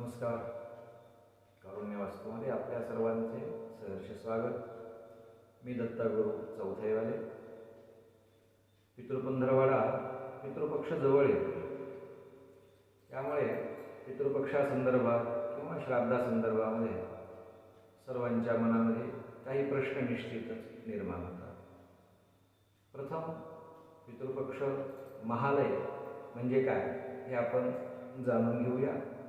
नमस्कार. कारुण्य वास्तूमध्ये आपल्या सर्वांचे सहर्ष स्वागत. मी दत्तागुरु चौथाईवाले पितृपंधरवाडा पितृपक्ष जवळ येतो. त्यामुळे पितृपक्षासंदर्भात किंवा श्राद्धासंदर्भामध्ये सर्वांच्या मनामध्ये काही प्रश्न निश्चितच निर्माण होतात. प्रथम पितृपक्ष महालय म्हणजे काय हे आपण जाणून घेऊया.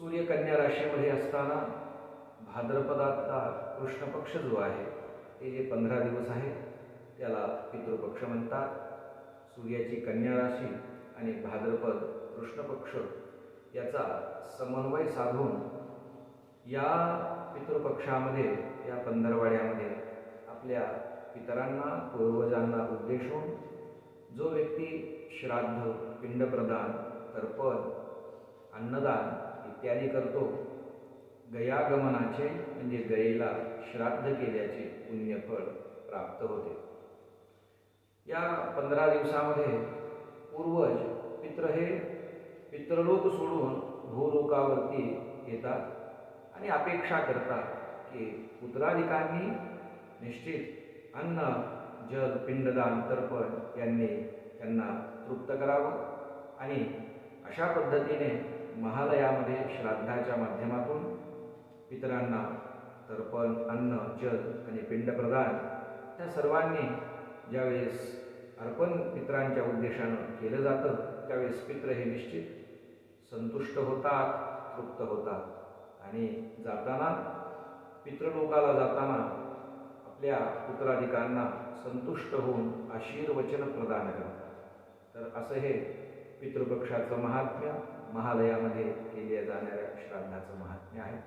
सूर्यकन्या राशीमध्ये असताना भाद्रपदातला कृष्णपक्ष जो आहे ते जे पंधरा दिवस आहे त्याला पितृपक्ष म्हणतात. सूर्याची कन्या राशी आणि भाद्रपद कृष्णपक्ष याचा समन्वय साधून या पितृपक्षामध्ये या पंधरवाड्यामध्ये आपल्या पितरांना पूर्वजांना उद्देशून जो व्यक्ती श्राद्ध पिंडप्रदान तर्पण अन्नदान इत्यादी करतो. गयागमनाचे म्हणजे गयेला श्राद्ध केल्याचे पुण्यफळ प्राप्त होते. या पंधरा दिवसामध्ये पूर्वज पित्र हे पितृलोक सोडून भूलोकावरती येतात आणि अपेक्षा करतात की पुत्राधिकांनी निश्चित अन्न जल पिंडदान तर्पण यांनी त्यांना तृप्त करावं. आणि अशा पद्धतीने महालयामध्ये श्राद्धाच्या माध्यमातून पितरांना तर्पण अन्न जल आणि पिंडप्रदान त्या सर्वांनी ज्यावेळेस अर्पण पितरांच्या उद्देशानं केलं जातं त्यावेळेस पित्र हे निश्चित संतुष्ट होतात तृप्त होतात. आणि जाताना पितृलोकाला जाताना आपल्या पुत्राधिकांना संतुष्ट होऊन आशीर्वचन प्रदान करतात. तर असं हे पितृपक्षाचं महात्म्य. महालयामध्ये केल्या जाणाऱ्या श्राद्धाचं महात्म्य आहे.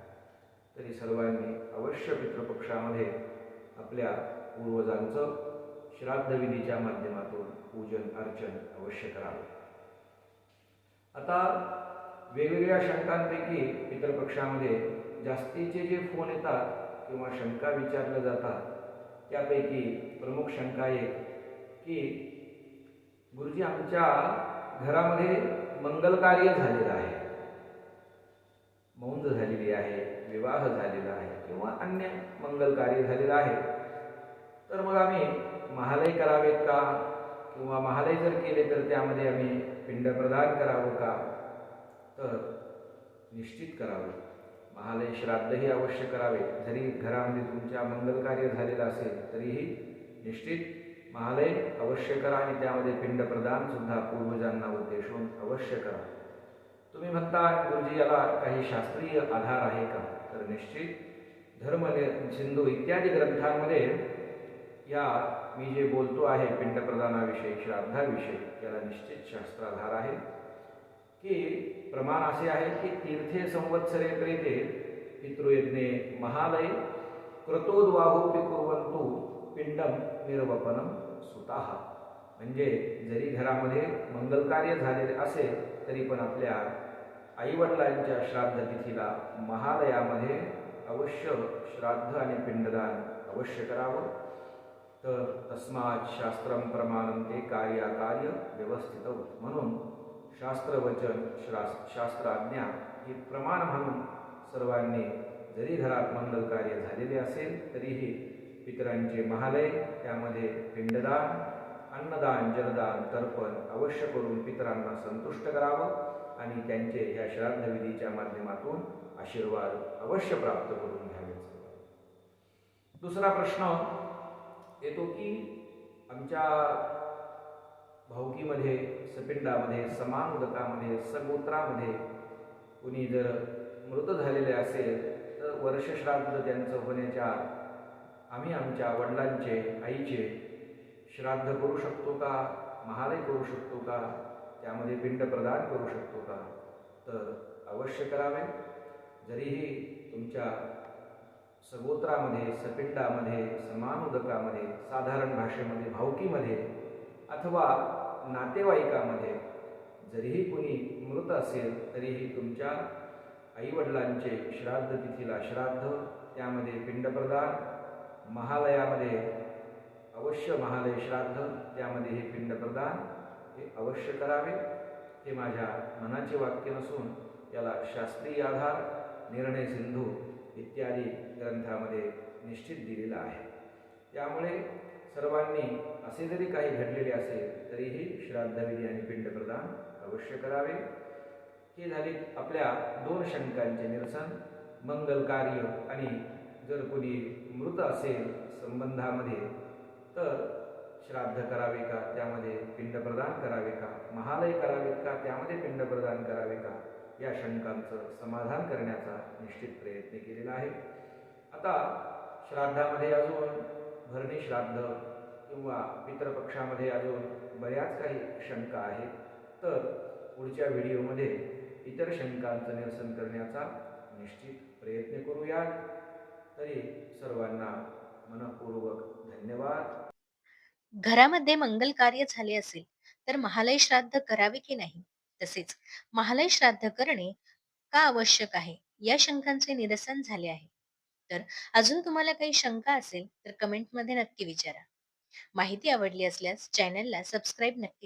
तरी सर्वांनी अवश्य पितृपक्षामध्ये आपल्या पूर्वजांचं श्राद्धविधीच्या माध्यमातून पूजन अर्चन अवश्य करावं. आता वेगवेगळ्या शंकांपैकी पितृपक्षामध्ये जास्तीचे जे फोन येतात किंवा शंका विचारल्या जातात त्यापैकी प्रमुख शंका एक की गुरुजी आमच्या घरामध्ये मंगल कार्य झालेलं आहे. मौंज झालेली आहे विवाह झालेला आहे किंवा अन्य मंगल कार्य झालेलं आहे. तर मग आम्ही महालय करावेत का? किंवा महालय जर केले तर त्यामध्ये आम्ही पिंड प्रदान करावं का? तर निश्चित करावे. महालय श्राद्धही अवश्य करावे. जरी घरामध्ये तुमच्या मंगल कार्य झालेलं असेल तरीही निश्चित महालय अवश्य करा आणि त्यामध्ये पिंडप्रदान सुद्धा पूर्वजांना उद्देशून अवश्य करा. तुम्ही म्हणता गुरुजी याला काही शास्त्रीय आधार आहे का? तर निश्चित. धर्म सिंधू इत्यादी ग्रंथांमध्ये या मी जे बोलतो आहे पिंडप्रदानाविषयी श्राद्धाविषयी त्याला निश्चित शास्त्राधार आहे. की प्रमाण असे आहे की तीर्थे संवत्सरे प्रेते पितृयज्ञे महालय क्रतोद्वाहोपी कुर्वंतु पिंडम निर्वपनम सुताह म्हणजे जरी घरामध्ये मंगल कार्य झालेले असेल तरी पण आपल्या आईवडिलांच्या श्राद्धतिथीला महालयामध्ये अवश्य श्राद्ध आणि पिंडदान अवश्य करावं. तर तस्मात शास्त्रम प्रमाणम ते कार्याकार्य व्यवस्थित म्हणून शास्त्रवचन श्रा शास्त्राज्ञा ही प्रमाण म्हणून सर्वांनी जरी घरात मंगल कार्य झालेले असेल तरीही पितरांचे महालय त्यामध्ये पिंडदान अन्नदान जलदान तर्पण अवश्य करून पितरांना संतुष्ट करावं आणि त्यांचे ह्या श्राद्धविधीच्या माध्यमातून आशीर्वाद अवश्य प्राप्त करून घ्यावेत. दुसरा प्रश्न येतो की आमच्या भाऊकीमध्ये सपिंडामध्ये समानुगतामध्ये सगोत्रामध्ये कुणी जर मृत झालेले असेल तर वर्षश्राद्ध त्यांचं होण्याच्या आम्ही आमच्या वडिलांचे आईचे श्राद्ध करू शकतो का? महालय करू शकतो का? त्यामध्ये पिंड प्रदान करू शकतो का? तर अवश्य करावे. जरीही तुमच्या सगोत्रामध्ये सपिंडामध्ये समानुदकामध्ये साधारण भाषेमध्ये भावकीमध्ये अथवा नातेवाईकामध्ये जरीही कुणी मृत असेल तरीही तुमच्या आईवडिलांचे श्राद्ध तिथीला श्राद्ध त्यामध्ये पिंडप्रदान महालयामध्ये अवश्य महालय श्राद्ध त्यामध्ये हे पिंडप्रदान हे अवश्य करावे. हे माझ्या मनाचे वाक्य नसून याला शास्त्रीय आधार निर्णय सिंधू इत्यादी ग्रंथामध्ये निश्चित दिलेला आहे. त्यामुळे सर्वांनी असे जरी काही घडलेले असेल तरीही श्राद्धविधी आणि पिंडप्रदान अवश्य करावे. हे झाले आपल्या दोन शंकांचे निरसन मंगल कार्य आणि जर कोणी मृत असेल संबंधामध्ये तर श्राद्ध करावे का? त्यामध्ये पिंड प्रदान करावे का? महालय करावेत का? त्यामध्ये पिंड प्रदान करावे का? या शंकांचं समाधान करण्याचा निश्चित प्रयत्न केलेला आहे. आता श्राद्धामध्ये अजून भरणी श्राद्ध किंवा पितृपक्षामध्ये अजून बऱ्याच काही शंका आहेत. तर पुढच्या व्हिडिओमध्ये इतर शंकांचं निरसन करण्याचा निश्चित प्रयत्न करूया तरी सर्वांना मनपूर्वक धन्यवाद. घरामध्ये मंगल कार्य झाले असेल तर महालय श्राद्ध करावे की नाही? तसेच महालय श्राद्ध करणे का आवश्यक आहे? या शंकांचे निरसन झाले आहे. तर अजून तुम्हाला काही शंका असेल तर कमेंटमध्ये नक्की विचारा. माहिती आवडली असल्यास चॅनलला सबस्क्राईब नक्की